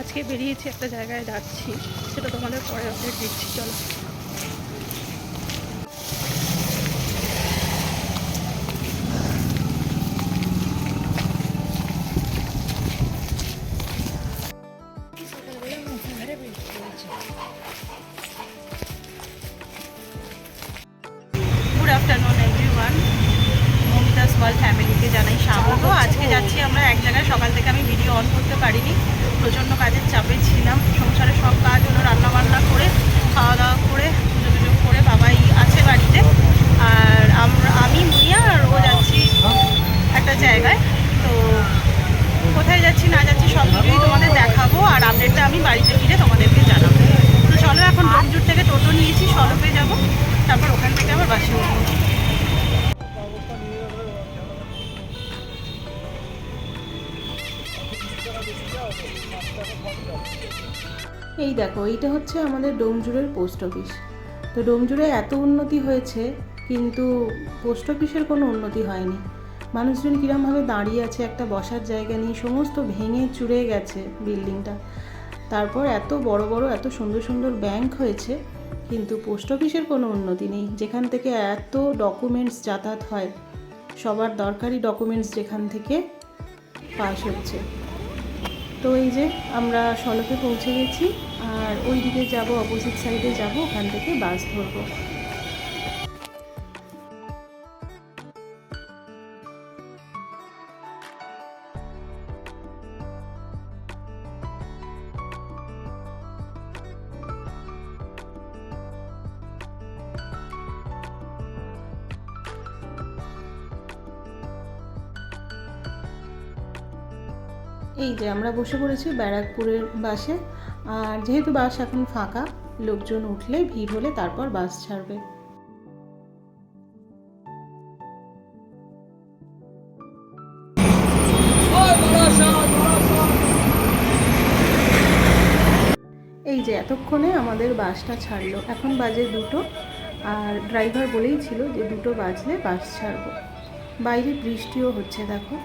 আজকে বেরিয়েছি একটা জায়গায় যাচ্ছি সেটা তোমাদের পরে আপডেট দিচ্ছি চলো। একটা জায়গায়। তো কোথায় যাচ্ছি, না যাচ্ছি, সব ভিডিওই তোমাদের দেখাবো আর আপডেটটা আমি বাড়িতে ফিরে তোমাদেরকে জানাব। তো চলো এখন ডোমজুর থেকে টোটো নিয়েছি সলপে যাব, তারপর ওখান থেকে আবার বাসে উঠবো। এই দেখো, এইটা হচ্ছে আমাদের ডোমজুড়ের পোস্ট অফিস। তো ডোমজুড়ে এত উন্নতি হয়েছে, কিন্তু পোস্ট অফিসের কোনো উন্নতি হয়নি। মানুষজন কীরমভাবে দাঁড়িয়ে আছে, একটা বসার জায়গা নেই, সমস্ত ভেঙে চুরে গেছে বিল্ডিংটা। তারপর এত বড় বড়, এত সুন্দর সুন্দর ব্যাংক হয়েছে, কিন্তু পোস্ট অফিসের কোনো উন্নতি নেই। যেখান থেকে এত ডকুমেন্টস যাতায়াত হয়, সবার দরকারি ডকুমেন্টস যেখান থেকে পাস হচ্ছে। তো এই যে আমরা সলকে পৌঁছে গেছি, আর ওই দিকে যাব অপোজিট সাইডে যাব, ওখান থেকে বাস ধরবো। এই যে আমরা বসে পড়েছি ব্যারাকপুরের বাসে, আর যেহেতু বাস এখন ফাঁকা, লোকজন উঠলে ভিড় হলে তারপর বাস ছাড়বে। এই যে এতক্ষণে আমাদের বাসটা ছাড়লো। এখন বাজে দুটো, আর ড্রাইভার বলেই ছিল যে দুটো বাজলে বাস ছাড়বো। বাইরে বৃষ্টিও হচ্ছে, দেখো।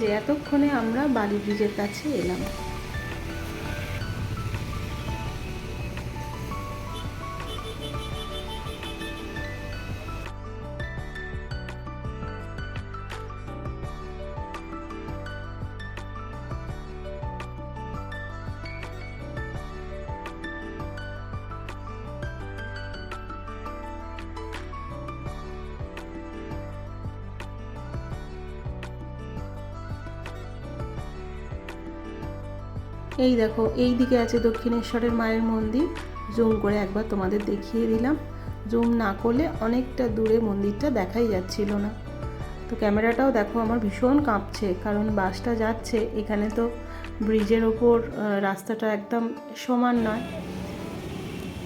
যে এতক্ষণে আমরা বালি ব্রিজের কাছে এলাম। এই দেখো, এই দিকে আছে দক্ষিণেশ্বরের মায়ের মন্দির। জুম করে একবার তোমাদের দেখিয়ে দিলাম। জুম না করলে অনেকটা দূরে মন্দিরটা দেখাই যাচ্ছিল না। তো ক্যামেরাটাও দেখো, আমার ভীষণ কাঁপছে, কারণ বাসটা যাচ্ছে, এখানে তো ব্রিজের ওপর রাস্তাটা একদম সমান নয়।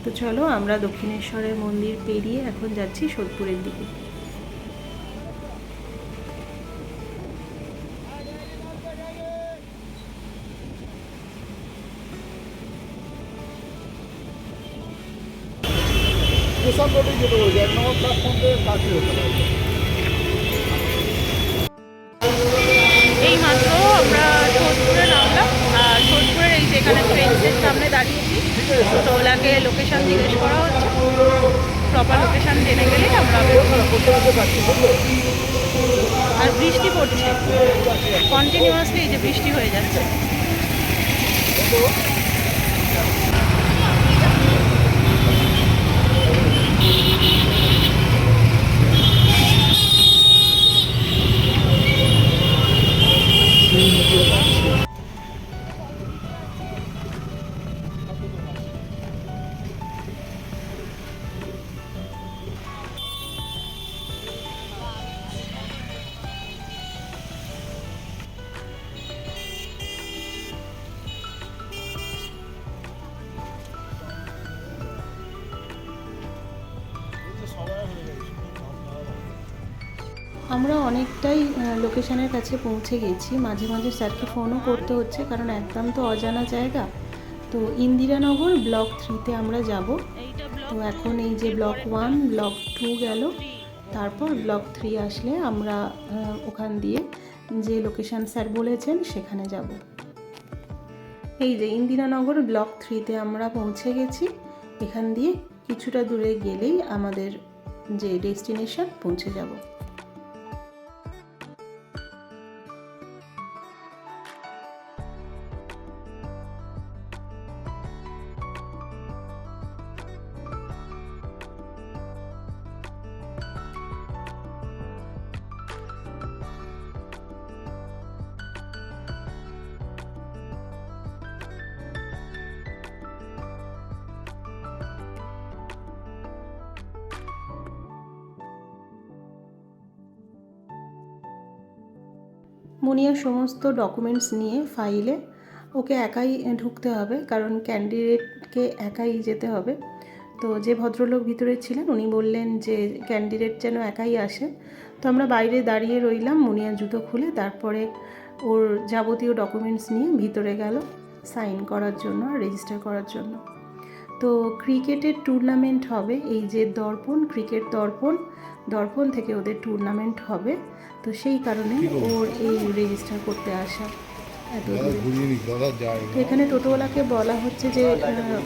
তো চলো আমরা দক্ষিণেশ্বরের মন্দির পেরিয়ে এখন যাচ্ছি সোদপুরের দিকে। প্রসাদ যেতে বলছি, এক নম্বর প্ল্যাটফর্ম থেকে কাছে হতে পারবে এই আমরা সোদপুরে নামলাম এই যেখানে ট্রেনের সামনে দাঁড়িয়েছি তো ওলাকে লোকেশন জিজ্ঞেস করা হচ্ছে। প্রপার লোকেশন জেনে গেলে আমরা। আর বৃষ্টি পড়ছে। কন্টিনিউয়াসলি এই যে বৃষ্টি হয়ে যাচ্ছে। আমরা অনেকটাই লোকেশনের কাছে পৌঁছে গেছি। মাঝে মাঝে স্যারকে ফোনও করতে হচ্ছে, কারণ একদম তো অজানা জায়গা। তো ইন্দিরানগর ব্লক থ্রিতে আমরা যাব। তো এখন এই যে ব্লক ওয়ান, ব্লক টু গেল। তারপর ব্লক থ্রি আসলে আমরা ওখান দিয়ে যে লোকেশন স্যার বলেছেন, সেখানে যাব। এই যে ইন্দিরানগর ব্লক থ্রিতে আমরা পৌঁছে গেছি। এখান দিয়ে কিছুটা দূরে গেলেই আমাদের যে ডেস্টিনেশন, পৌঁছে যাব। মুনিয়ার সমস্ত ডকুমেন্টস নিয়ে ফাইলে ওকে একাই ঢুকতে হবে, কারণ ক্যান্ডিডেটকে একাই যেতে হবে। তো যে ভদ্রলোক ভিতরে ছিলেন, উনি বললেন যে ক্যান্ডিডেট যেন একাই আসে। তো আমরা বাইরে দাঁড়িয়ে রইলাম মুনিয়া জুতো খুলে, তারপরে ওর যাবতীয় ডকুমেন্টস নিয়ে ভিতরে গেল সাইন করার জন্য রেজিস্টার করার জন্য। তো ক্রিকেটের টুর্নামেন্ট হবে এই যে দর্পণ ক্রিকেট দর্পণ দর্পণ থেকে ওদের টুর্নামেন্ট হবে। তো সেই কারণে ওর এই রেজিস্টার করতে আসা। এখানে টোটোওয়ালাকে বলা হচ্ছে যে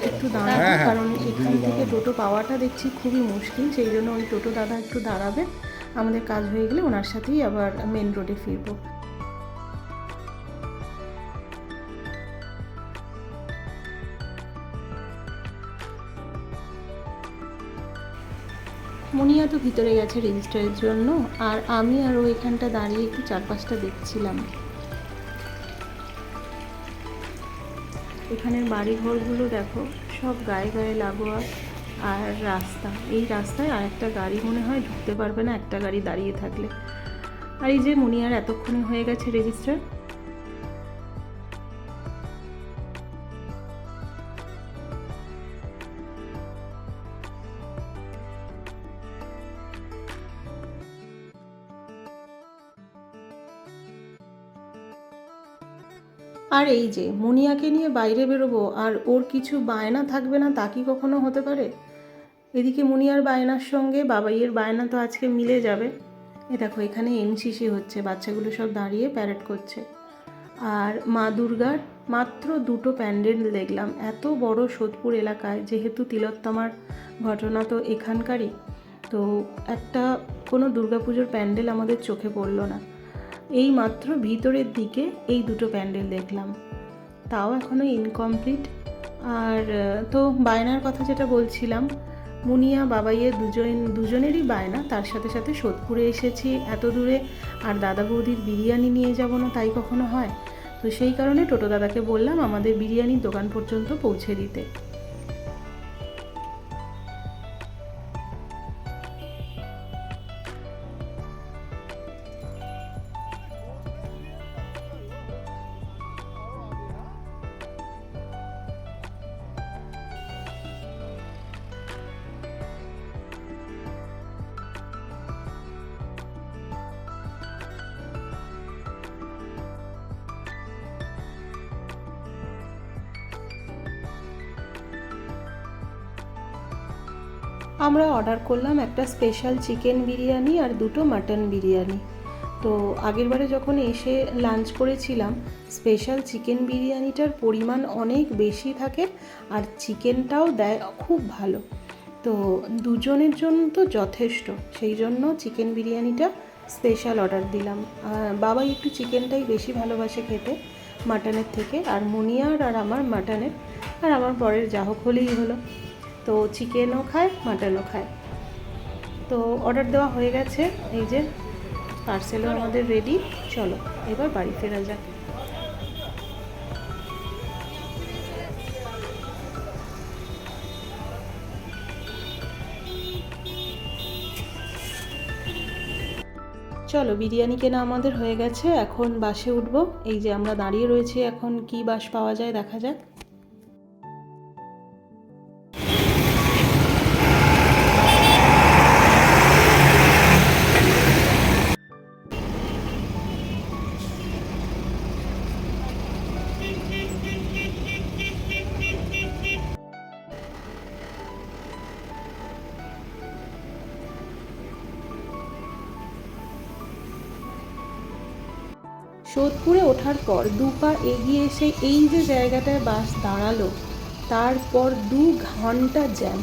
একটু দাঁড়াবে হ্যাঁ, হ্যাঁ, কারণ এখান থেকে টোটো পাওয়াটা দেখছি খুবই মুশকিল সেই জন্য ওই টোটো দাদা একটু দাঁড়াবে। আমাদের কাজ হয়ে গেলে ওনার সাথেই আবার মেন রোডে ফিরবো। মুনিয়া তো ভিতরে গেছে রেজিস্টারের জন্য, আর আমি আর ওইখানটা দাঁড়িয়ে একটু চারপাশটা দেখছিলাম। এখানের বাড়ি ঘরগুলো দেখো, সব গায়ে গায়ে লাগোয়া আর রাস্তা। এই রাস্তায় আর একটা গাড়ি মনে হয় ঢুকতে পারবে না, একটা গাড়ি দাঁড়িয়ে থাকলে। আর এই যে মুনিয়ার এতক্ষণে হয়ে গেছে রেজিস্টার আর এই যে, মুনিয়াকে নিয়ে বাইরে বেরোবো আর ওর কিছু বায়না থাকবে না, তা কি কখনো হতে পারে? এদিকে মুনিয়ার বায়নার সঙ্গে বাবাইয়ের বায়না তো আজকে মিলে যাবে। এ দেখো, এখানে এনসিসি হচ্ছে, বাচ্চাগুলো সব দাঁড়িয়ে প্যারেড করছে। আর মা দুর্গার মাত্র দুটো প্যান্ডেল দেখলাম, এত বড় সোদপুর এলাকায়, যেহেতু তিলোত্তমার ঘটনা তো এখানকারই। তো একটা কোনো দুর্গাপুজোর প্যান্ডেল আমাদের চোখে পড়ল না। এই মাত্র ভিতরের দিকে এই দুটো প্যান্ডেল দেখলাম। তাও এখনও ইনকমপ্লিট আর তো বায়নার কথা যেটা বলছিলাম, মুনিয়া বাবাইয়ের দুজন, দুজনেরই বায়না, তার সাথে সাথে সোদপুরে এসেছি, এত দূরে। আর দাদা বৌদির বিরিয়ানি নিয়ে যাব না, তাই কখনো হয়? তো সেই কারণে টোটো দাদাকে বললাম আমাদের বিরিয়ানির দোকান পর্যন্ত পৌঁছে দিতে। আমরা অর্ডার করলাম একটা স্পেশাল চিকেন বিরিয়ানি আর দুটো মাটন বিরিয়ানি। তো আগেরবারে যখন এসে লাঞ্চ করেছিলাম স্পেশাল চিকেন বিরিয়ানিটার পরিমাণ অনেক বেশি থাকে আর চিকেনটাও দেয় খুব ভালো। তো দুজনের জন্য তো যথেষ্ট, সেই জন্য চিকেন বিরিয়ানিটা স্পেশাল অর্ডার দিলাম। বাবাই একটু চিকেনটাই বেশি ভালোবাসে খেতে মাটনের থেকে, আর মুনিয়ার আর আমার মাটনের আর আমার পরের যা হোক হলেই হলো। তো চিকেনও খায় মাটনও খায়। তো অর্ডার দেওয়া হয়ে গেছে এই যে পার্সেলও আমাদের রেডি চলো এবার বাড়ি ফেরা যাক। চলো বিরিয়ানি কেনা আমাদের হয়ে গেছে এখন বাসে উঠবো। এই যে আমরা দাঁড়িয়ে রয়েছি এখন কি বাস পাওয়া যায় দেখা যাক। ওঠার পর দু পা এগিয়ে এসে এই যে জায়গাটায় বাস দাঁড়াল, তারপর দু ঘণ্টা জ্যাম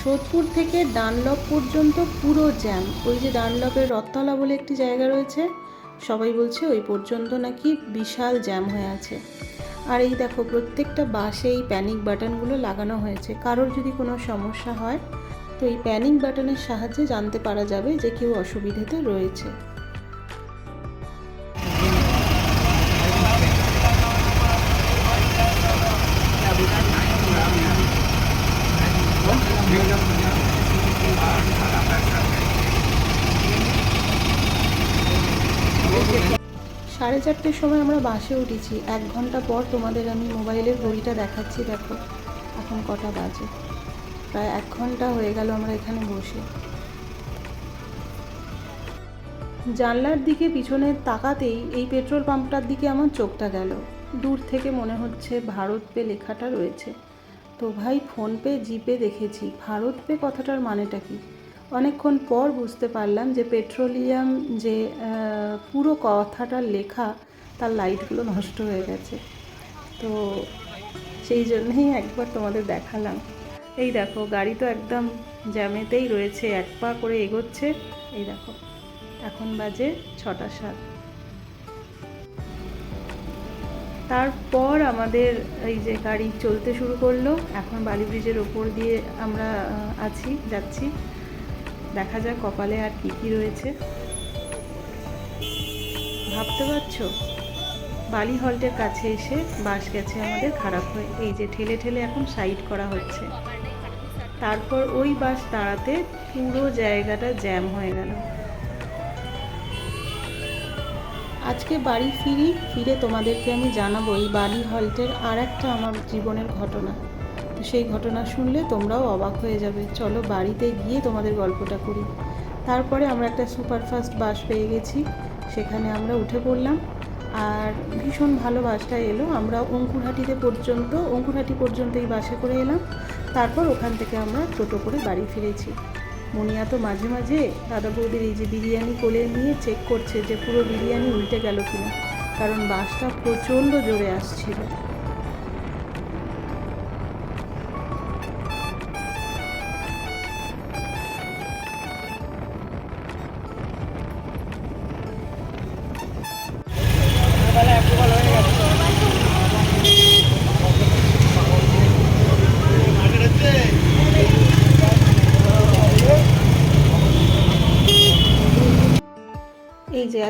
সোদপুর থেকে ডানলপ পর্যন্ত পুরো জ্যাম ওই যে ডানলপের রথতলা বলে একটি জায়গা রয়েছে, সবাই বলছে ওই পর্যন্ত নাকি বিশাল জ্যাম হয়ে আছে। আর এই দেখো, প্রত্যেকটা বাসে এই প্যানিক বাটনগুলো লাগানো হয়েছে। কারোর যদি কোনো সমস্যা হয়, তো এই প্যানিক বাটনের সাহায্যে জানতে পারা যাবে যে কেউ অসুবিধাতে রয়েছে। সাড়ে চারটের সময় আমরা বাসে উঠেছি। এক ঘণ্টা পর তোমাদের আমি মোবাইলের ঘড়িটা দেখাচ্ছি, দেখো। এখন কটা বাজে। প্রায় এক ঘণ্টা হয়ে গেল আমরা এখানে বসে। জানলার দিকে পিছনে তাকাতেই এই পেট্রোল পাম্পটার দিকে আমার চোখটা গেল। দূর থেকে মনে হচ্ছে ভারত পে লেখাটা রয়েছে। তো ভাই ফোনপে জিপে দেখেছি। ভারত পে কথাটার মানেটা কি? অনেকক্ষণ পর বুঝতে পারলাম যে পেট্রোলিয়াম যে পুরো কথাটা লেখা, তার লাইটগুলো নষ্ট হয়ে গেছে। তো সেই জন্যেই একবার তোমাদের দেখালাম। এই দেখো, গাড়ি তো একদম জ্যামেতেই রয়েছে, এক পা করে এগোচ্ছে। এই দেখো, এখন বাজে ছটা সাত। তারপর আমাদের এই যে গাড়ি চলতে শুরু করল, এখন বালি ব্রিজের ওপর দিয়ে আমরা আছি, যাচ্ছি। দেখা যাক কপালে আর কি কি রয়েছে। ভাবতে পারছ? বালি হল্টের কাছে এসে বাস গেছে আমাদের খারাপ হয়ে। এই যে ঠেলে ঠেলে এখন সাইড করা হচ্ছে। তারপর ওই বাস দাঁড়াতে পুরো জায়গাটা জ্যাম হয়ে গেল। আজকে বাড়ি ফিরি, ফিরে তোমাদেরকে আমি জানাব এই বালি হল্টের আর একটা আমার জীবনের ঘটনা। সেই ঘটনা শুনলে তোমরাও অবাক হয়ে যাবে। চলো বাড়িতে গিয়ে তোমাদের গল্পটা করি। তারপরে আমরা একটা সুপারফাস্ট বাস পেয়ে গেছি। সেখানে আমরা উঠে পড়লাম আর ভীষণ ভালো বাসটা এলো। আমরা অঙ্কুরহাটিতে পর্যন্ত, অঙ্কুরহাটি পর্যন্ত এই বাসে করে এলাম। তারপর ওখান থেকে আমরা টোটো করে বাড়ি ফিরেছি। মনিয়া তো মাঝে মাঝে দাদা বৌদির এই যে বিরিয়ানি কোলে নিয়ে চেক করছে যে পুরো বিরিয়ানি উল্টে গেল কিনা। কারণ বাসটা প্রচণ্ড জোরে আসছিল।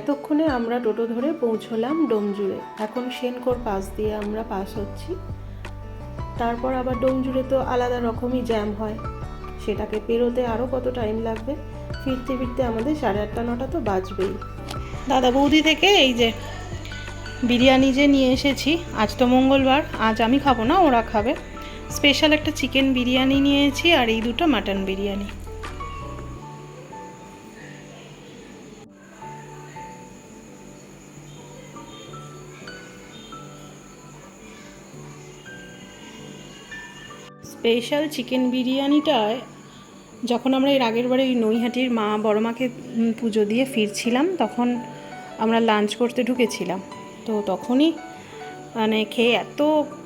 এতক্ষণে আমরা টোটো ধরে পৌঁছলাম ডোমজুড়ে। এখন সেনকোর পাস দিয়ে আমরা পাস হচ্ছি। তারপর আবার ডোমজুড়ে তো আলাদা রকমই জ্যাম হয়। সেটাকে পেরোতে আরও কত টাইম লাগবে? ফিরতে ফিরতে আমাদের সাড়ে আটটা, নটা তো বাজবেই। দাদা বৌদি থেকে এই যে বিরিয়ানি যে নিয়ে এসেছি, আজ তো মঙ্গলবার, আজ আমি খাব না, ওরা খাবে। স্পেশাল একটা চিকেন বিরিয়ানি নিয়েছি আর এই দুটো মাটন বিরিয়ানি। স্পেশাল চিকেন বিরিয়ানিটায় যখন আমরা এর আগের বারে ওই নৈহাটির মা বড় মাকে পুজো দিয়ে ফিরছিলাম, তখন আমরা লাঞ্চ করতে ঢুকেছিলাম। তো তখনই মানে খেয়ে এত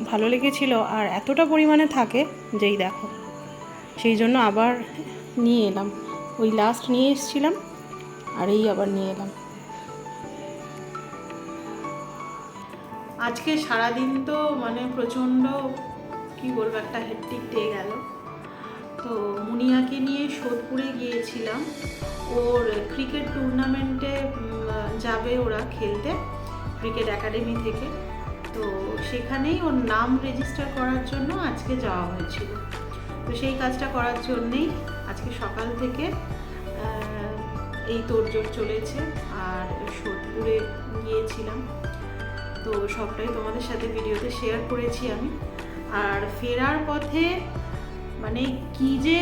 ভালো লেগেছিল আর এতটা পরিমাণে থাকে যেই দেখো, সেই জন্য আবার নিয়ে এলাম। ওই লাস্ট নিয়ে এসেছিলাম আর এই আবার নিয়ে এলাম। আজকে সারাদিন তো মানে প্রচণ্ড কি বলব, একটা হেডটিক ডে গেল। তো মুনিয়াকে নিয়ে সোদপুরে গিয়েছিলাম। ওর ক্রিকেট টুর্নামেন্টে যাবে ওরা খেলতে ক্রিকেট একাডেমি থেকে। তো সেখানেই ওর নাম রেজিস্টার করার জন্য আজকে যাওয়া হয়েছিল। তো সেই কাজটা করার জন্যেই আজকে সকাল থেকে এই তোড়জোড় চলেছে। আর সোদপুরে গিয়েছিলাম। তো সবটাই তোমাদের সাথে ভিডিওতে শেয়ার করেছি আমি। আর ফেরার পথে মানে কি যে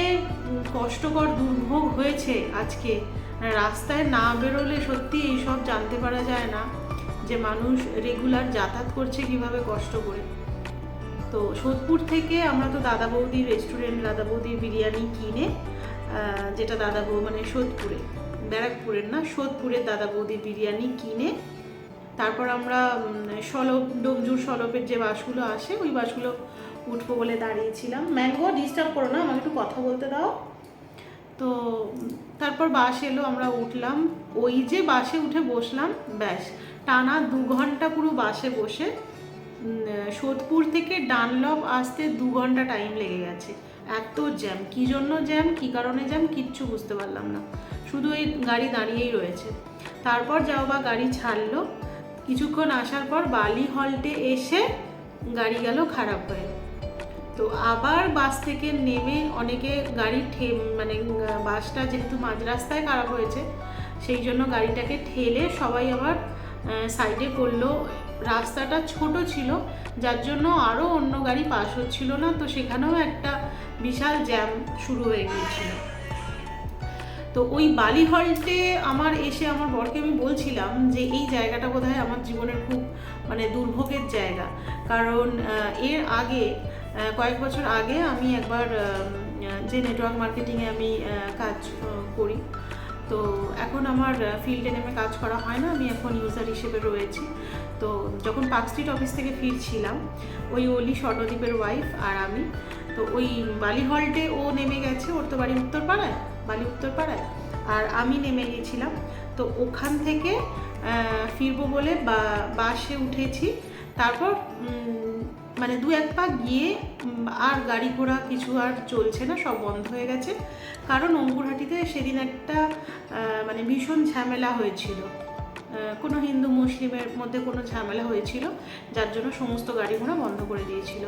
কষ্টকর দুর্ভোগ হয়েছে আজকে মানে রাস্তায় না বেরোলে সত্যি এইসব জানতে পারা যায় না যে মানুষ রেগুলার যাতায়াত করছে কীভাবে কষ্ট করে। তো সোদপুর থেকে আমরা তো দাদা বৌদির রেস্টুরেন্ট দাদা বৌদির বিরিয়ানি কিনে যেটা দাদা বৌ মানে সোদপুরে, ব্যারাকপুরের না, সোদপুরের দাদা বৌদির বিরিয়ানি কিনে, তারপর আমরা সলপ, ডোমজুর সলপের যে বাসগুলো আসে, ওই বাসগুলো উঠবো বলে দাঁড়িয়েছিলাম। ম্যাঙ্গো ডিস্টার্ব করো না, আমাকে একটু কথা বলতে দাও। তো তারপর বাস এলো, আমরা উঠলাম। ওই যে বাসে উঠে বসলাম, ব্যাস। টানা দু ঘণ্টা পুরো বাসে বসে। সোদপুর থেকে ডানলপ আসতে দু ঘণ্টা টাইম লেগে গেছে। এত জ্যাম কী জন্য জ্যাম কী কারণে জ্যাম কিচ্ছু বুঝতে পারলাম না। শুধু এই গাড়ি দাঁড়িয়েই রয়েছে। তারপর যাও বা গাড়ি ছাড়লো। কিছুক্ষণ আসার পর বালি হল্টে এসে গাড়ি গেল খারাপ হয়ে। তো আবার বাস থেকে নেমে অনেকে গাড়ি ঠে মানে বাসটা যেহেতু মাঝ রাস্তায় খারাপ হয়েছে সেই জন্য গাড়িটাকে ঠেলে সবাই আবার সাইডে করল। রাস্তাটা ছোট ছিল, যার জন্য আরও অন্য গাড়ি পাস হচ্ছিল না, তো সেখানেও একটা বিশাল জ্যাম শুরু হয়ে গিয়েছিল। তো ওই বালি হল্টে আমার এসে আমার বরকে আমি বলছিলাম যে, এই জায়গাটা বোধহয় আমার জীবনের খুব মানে দুর্ভোগের জায়গা। কারণ এর আগে কয়েক বছর আগে আমি একবার যে নেটওয়ার্ক মার্কেটিংয়ে আমি কাজ করি। তো এখন আমার ফিল্ডে নেমে কাজ করা হয় না, আমি এখন ইউজার হিসেবে রয়েছি। তো যখন পার্ক স্ট্রিট অফিস থেকে ফিরছিলাম, ওই অলি স্বর্ণদ্বীপের ওয়াইফ আর আমি, তো ওই বালি হল্টে ও নেমে গেছে, ওর তো বাড়ি উত্তরপাড়ায়, বালি উত্তরপাড়ায়। আর আমি নেমে গিয়েছিলাম, তো ওখান থেকে ফিরবো বলে বা- বাসে উঠেছি। তারপর মানে দু এক পা গিয়ে আর গাড়ি ঘোড়া কিছু আর চলছে না, সব বন্ধ হয়ে গেছে। কারণ অঙ্কুরহাটিতে সেদিন একটা মানে ভীষণ ঝামেলা হয়েছিল। কোনো হিন্দু মুসলিমের মধ্যে কোনো ঝামেলা হয়েছিল, যার জন্য সমস্ত গাড়ি ঘোড়া বন্ধ করে দিয়েছিল।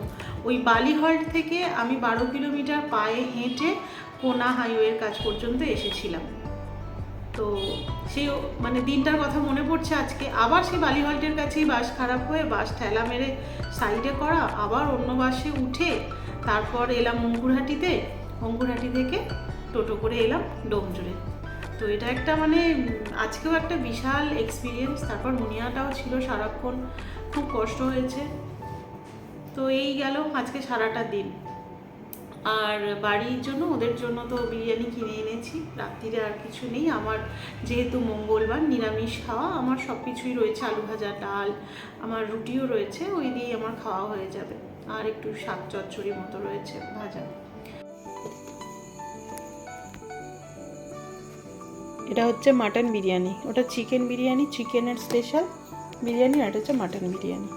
ওই বালিহল্ট থেকে আমি বারো কিলোমিটার পায়ে হেঁটে কোনা হাইওয়ের কাজ পর্যন্ত এসেছিলাম। তো সেই মানে দিনটার কথা মনে পড়ছে আজকে। আবার সেই বালিহল্টের কাছেই বাস খারাপ হয়ে বাস ঠেলা মেরে সাইডে করা, আবার অন্য বাসে উঠে তারপর এলাম অঙ্কুরহাটিতে। অঙ্কুরহাটি থেকে টোটো করে এলাম ডোমজুড়ে। তো এটা একটা মানে আজকেও একটা বিশাল এক্সপিরিয়েন্স তারপর মুনিয়াটাও ছিল সারাক্ষণ। খুব কষ্ট হয়েছে। তো এই গেল আজকে সারাটা দিন। আর বাড়ির জন্য, ওদের জন্য তো বিরিয়ানি কিনে এনেছি। রাত্রিরে আর কিছু নেই। আমার যেহেতু মঙ্গলবার নিরামিষ খাওয়া, আমার সব কিছুই রয়েছে, আলু ভাজা, ডাল, আমার রুটিও রয়েছে, ওই দিয়েই আমার খাওয়া হয়ে যাবে। আর একটু শাক চচ্চড়ি মতো রয়েছে, ভাজা। এটা হচ্ছে মাটন বিরিয়ানি। ওটা চিকেন বিরিয়ানি, চিকেনের স্পেশাল বিরিয়ানি, আর হচ্ছে মাটন বিরিয়ানি।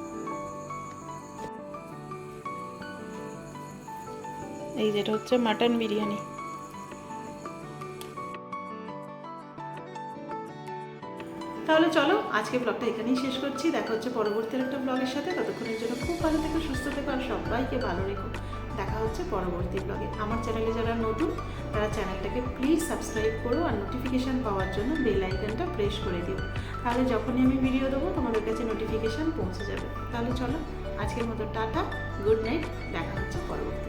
এই যেটা হচ্ছে মাটন বিরিয়ানি। তাহলে চলো, আজকে ব্লগটা এখানেই শেষ করছি। দেখা হচ্ছে পরবর্তী একটা ব্লগের সাথে। ততক্ষণের জন্য খুব ভালো থেকো, সুস্থ থেকো, আর সবাইকে ভালো রেখো। দেখা হচ্ছে পরবর্তী ব্লগে আমার চ্যানেলে যারা নতুন, তারা চ্যানেলটাকে প্লিজ সাবস্ক্রাইব করো আর নোটিফিকেশান পাওয়ার জন্য বেল আইকনটা প্রেস করে দিও। তাহলে যখনই আমি ভিডিও দেবো, তোমাদের কাছে নোটিফিকেশান পৌঁছে যাবে। তাহলে চলো, আজকের মতো টাটা গুড নাইট দেখা হচ্ছে পরবর্তী